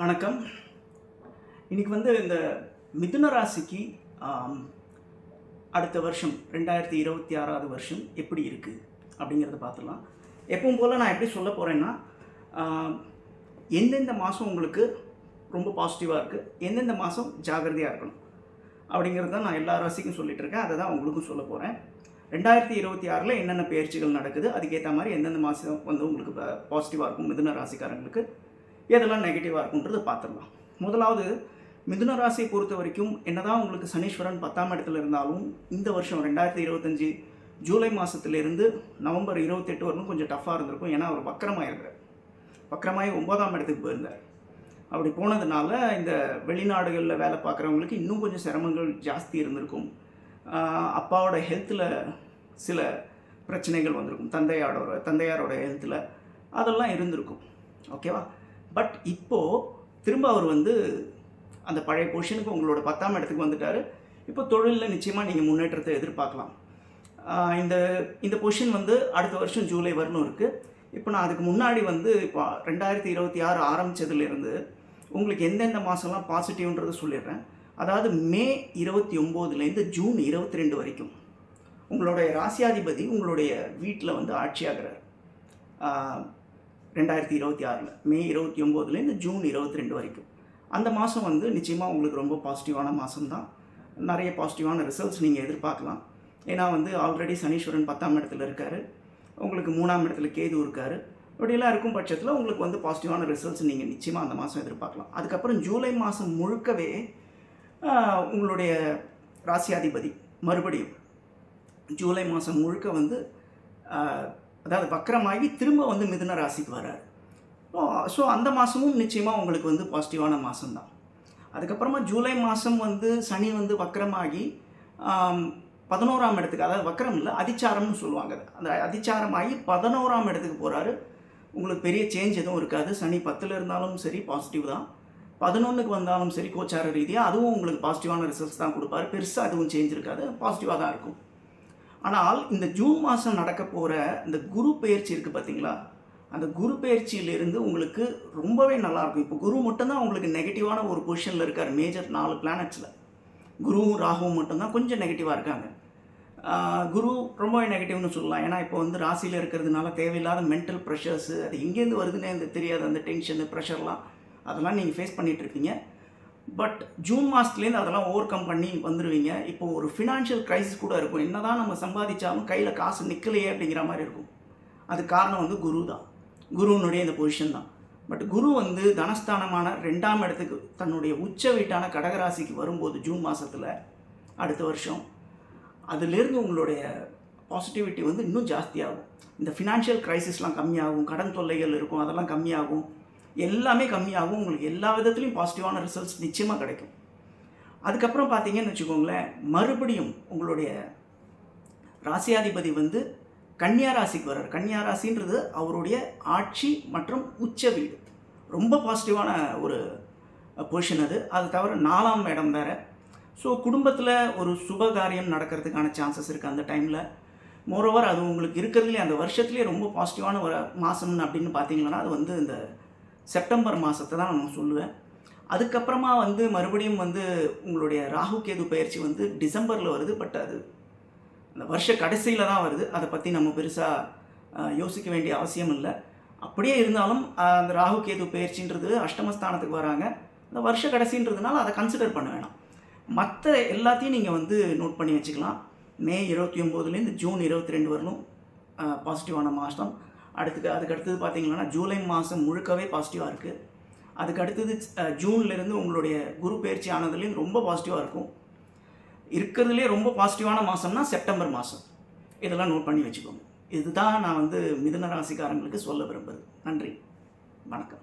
வணக்கம். இன்றைக்கி வந்து இந்த மிதுன ராசிக்கு அடுத்த வருஷம் ரெண்டாயிரத்தி இருபத்தி ஆறாவது வருஷம் எப்படி இருக்குது அப்படிங்கிறத பார்த்துலாம் எப்பவும் போல் நான் எப்படி சொல்ல போகிறேன்னா எந்தெந்த மாதம் உங்களுக்கு ரொம்ப பாசிட்டிவாக இருக்குது எந்தெந்த மாதம் ஜாகிரதையாக இருக்கணும் அப்படிங்கிறது தான் நான் எல்லா ராசிக்கும் சொல்லிகிட்டு இருக்கேன். அதை தான் உங்களுக்கும் சொல்ல போகிறேன் ரெண்டாயிரத்தி இருபத்தி ஆறில் என்னென்ன பயிற்சிகள் நடக்குது அதுக்கேற்ற மாதிரி எந்தெந்த மாதம் வந்து உங்களுக்கு பாசிட்டிவாக இருக்கும் மிதுன ராசிக்காரங்களுக்கு. எதெல்லாம் நெகட்டிவாக இருக்குன்றது பார்த்துடலாம். முதலாவது மிதுன ராசியை பொறுத்த வரைக்கும் என்னதான் உங்களுக்கு சனீஸ்வரன் பத்தாம் இடத்துல இருந்தாலும் இந்த வருஷம் ரெண்டாயிரத்தி இருபத்தஞ்சி ஜூலை மாதத்துலேருந்து நவம்பர் இருபத்தெட்டு வரலும் கொஞ்சம் டஃப்பாக இருந்திருக்கும். ஏன்னா அவர் வக்கரமாக இருக்கிறார் வக்கரமாகி ஒன்பதாம் இடத்துக்கு போயிருந்தார். அப்படி போனதுனால இந்த வெளிநாடுகளில் வேலை பார்க்குறவங்களுக்கு இன்னும் கொஞ்சம் சிரமங்கள் ஜாஸ்தி இருந்திருக்கும். அப்பாவோட ஹெல்த்தில் சில பிரச்சனைகள் வந்திருக்கும். தந்தையாரோட தந்தையாரோட ஹெல்த்தில் அதெல்லாம் இருந்திருக்கும். ஓகேவா பட் இப்போது திரும்ப அவர் வந்து அந்த பழைய பொசிஷனுக்கு உங்களோட பத்தாம் இடத்துக்கு வந்துட்டார். இப்போ தொழிலில் நிச்சயமாக நீங்கள் முன்னேற்றத்தை எதிர்பார்க்கலாம். இந்த இந்த பொசிஷன் வந்து அடுத்த வருஷம் ஜூலை வரணும் இருக்குது இப்போ நான் அதுக்கு முன்னாடி வந்து இப்போ ரெண்டாயிரத்தி இருபத்தி ஆறு ஆரம்பித்ததுலேருந்து உங்களுக்கு எந்தெந்த மாதம்லாம் பாசிட்டிவ்ன்றதை சொல்லிடுறேன். அதாவது மே இருபத்தி ஒம்போதுலேருந்து ஜூன் இருபத்தி ரெண்டு வரைக்கும் உங்களுடைய ராசியாதிபதி உங்களுடைய வீட்டில் வந்து ஆட்சியாகிறார். ரெண்டாயிரத்தி இருபத்தி ஆறில். மே இருபத்தி ஒம்போதுலேருந்து ஜூன் இருபத்தி ரெண்டு வரைக்கும். அந்த மாதம் வந்து நிச்சயமாக உங்களுக்கு ரொம்ப பாசிட்டிவான மாதம் தான் நிறைய பாசிட்டிவான ரிசல்ட்ஸ் நீங்கள் எதிர்பார்க்கலாம். ஏன்னா வந்து ஆல்ரெடி சனீஸ்வரன் பத்தாம் இடத்துல இருக்கார். உங்களுக்கு மூணாம் இடத்துல கேது இருக்கார். இப்படியெல்லாம் இருக்கும் பட்சத்தில் உங்களுக்கு வந்து பாசிட்டிவான ரிசல்ட்ஸ் நீங்கள் நிச்சயமாக அந்த மாதம் எதிர்பார்க்கலாம். அதுக்கப்புறம் ஜூலை மாதம் முழுக்கவே உங்களுடைய ராசியாதிபதி மறுபடியும் ஜூலை மாதம் முழுக்க வந்து அதாவது வக்கரமாகி திரும்ப வந்து மிதுன ராசிக்கு வராரு. ஸோ அந்த மாதமும் நிச்சயமாக உங்களுக்கு வந்து பாசிட்டிவான மாதம்தான் அதுக்கப்புறமா ஜூலை மாதம் வந்து சனி வந்து வக்கரமாகி பதினோராம் இடத்துக்கு அதாவது வக்கரம் இல்லை அதிச்சாரம்னு சொல்லுவாங்க அது. அந்த அதிச்சாரமாகி பதினோராம் இடத்துக்கு போகிறாரு உங்களுக்கு பெரிய சேஞ்ச் எதுவும் இருக்காது. சனி பத்தில் இருந்தாலும் சரி பாசிட்டிவ் தான். பதினொன்றுக்கு வந்தாலும் சரி கோச்சார ரீதியாக அதுவும் உங்களுக்கு பாசிட்டிவான ரிசல்ட்ஸ் தான் கொடுப்பாரு. பெருசாக அதுவும் சேஞ்ச் இருக்காது. பாசிட்டிவாக தான் இருக்கும். ஆனால் இந்த ஜூன் மாதம் நடக்க போகிற இந்த குரு பெயர்ச்சி இருக்குது பார்த்தீங்களா? அந்த குரு பயிற்சியிலிருந்து உங்களுக்கு ரொம்பவே நல்லாயிருக்கும். இப்போ குரு மட்டும்தான் உங்களுக்கு நெகட்டிவான ஒரு பொசிஷனில் இருக்கார். மேஜர் நாலு பிளானட்ஸில் குருவும் ராகுவும் மட்டும்தான் கொஞ்சம் நெகட்டிவாக இருக்காங்க. குரு ரொம்பவே நெகட்டிவ்னு சொல்லலாம். ஏன்னா இப்போ வந்து ராசியில் இருக்கிறதுனால தேவையில்லாத மென்டல் ப்ரெஷர்ஸு அது எங்கேருந்து வருதுன்னே அந்த தெரியாது. அந்த டென்ஷனு ப்ரெஷர்லாம் அதெல்லாம் நீங்கள் ஃபேஸ் பண்ணிகிட்ருப்பீங்க பட் ஜூன் மாதத்துலேருந்து அதெல்லாம் ஓவர் கம் பண்ணி வந்துடுவீங்க இப்போ ஒரு ஃபினான்ஷியல் க்ரைசிஸ் கூட இருக்கும். என்னதான் நம்ம சம்பாதிச்சாலும் கையில் காசு நிற்கலையே அப்படிங்கிற மாதிரி இருக்கும். அது காரணம் வந்து குரு தான். குருவினுடைய இந்த பொசிஷன் தான். பட் குரு வந்து தனஸ்தானமான ரெண்டாம் இடத்துக்கு தன்னுடைய உச்ச வீட்டான கடகராசிக்கு வரும்போது ஜூன் மாதத்தில் அடுத்த வருஷம் அதுலேருந்து உங்களுடைய பாசிட்டிவிட்டி வந்து இன்னும் ஜாஸ்தியாகும். இந்த ஃபினான்ஷியல் க்ரைசிஸ்லாம் கம்மியாகும். கடன் தொல்லைகள் இருக்கும். அதெல்லாம் கம்மியாகும். எல்லாமே கம்மியாகும். உங்களுக்கு எல்லா விதத்துலையும் பாசிட்டிவான ரிசல்ட்ஸ் நிச்சயமாக கிடைக்கும். அதுக்கப்புறம் பார்த்தீங்கன்னு வச்சுக்கோங்களேன் மறுபடியும் உங்களுடைய ராசியாதிபதி வந்து கன்னியா ராசிக்கு வர்றார். கன்னியா ராசின்றது அவருடைய ஆட்சி மற்றும் உச்ச வீடு. ரொம்ப பாசிட்டிவான ஒரு பொசிஷன் அது. அது தவிர நாலாம் இடம் வேறு. ஸோ குடும்பத்தில் ஒரு சுப காரியம் நடக்கிறதுக்கான சான்சஸ் இருக்குது அந்த டைமில் மோரோவர் அது உங்களுக்கு இருக்கிறதுலே அந்த வருஷத்துலேயே ரொம்ப பாசிட்டிவான ஒரு மாதம் அப்படின்னு பார்த்தீங்கன்னா அது வந்து இந்த செப்டம்பர் மாதத்தை தான் நான் சொல்லுவேன். அதுக்கப்புறமா வந்து மறுபடியும் வந்து உங்களுடைய ராகு கேது பயிற்சி வந்து டிசம்பரில் வருது பட் அது அந்த வருஷ கடைசியில் தான் வருது. அதை பற்றி நம்ம பெருசாக யோசிக்க வேண்டிய அவசியம் இல்லை. அப்படியே இருந்தாலும் அந்த ராகு கேது பயிற்சின்றது அஷ்டமஸ்தானத்துக்கு வராங்க. அந்த வருஷ கடைசின்றதுனால அதை கன்சிடர் பண்ண வேணாம். மற்ற எல்லாத்தையும் நீங்கள் வந்து நோட் பண்ணி வச்சுக்கலாம். மே இருபத்தி ஒம்போதுலேருந்து ஜூன் இருபத்தி ரெண்டு வரலும் பாசிட்டிவான மாதம் அடுத்து அதுக்கு அடுத்தது பார்த்தீங்கன்னா ஜூலை மாதம் முழுக்கவே பாசிட்டிவாக இருக்குது அதுக்கு அடுத்தது ஜூன்லேருந்து உங்களுடைய குரு பயிற்சி ஆனதுலேயும் ரொம்ப பாசிட்டிவாக இருக்கும். இருக்கிறதுலே ரொம்ப பாசிட்டிவான மாதம்னா செப்டம்பர் மாதம் இதெல்லாம் நோட் பண்ணி வச்சுக்கோங்க. இதுதான் நான் வந்து மிதுன ராசிக்காரங்களுக்கு சொல்ல விரும்புகிறது நன்றி. வணக்கம்.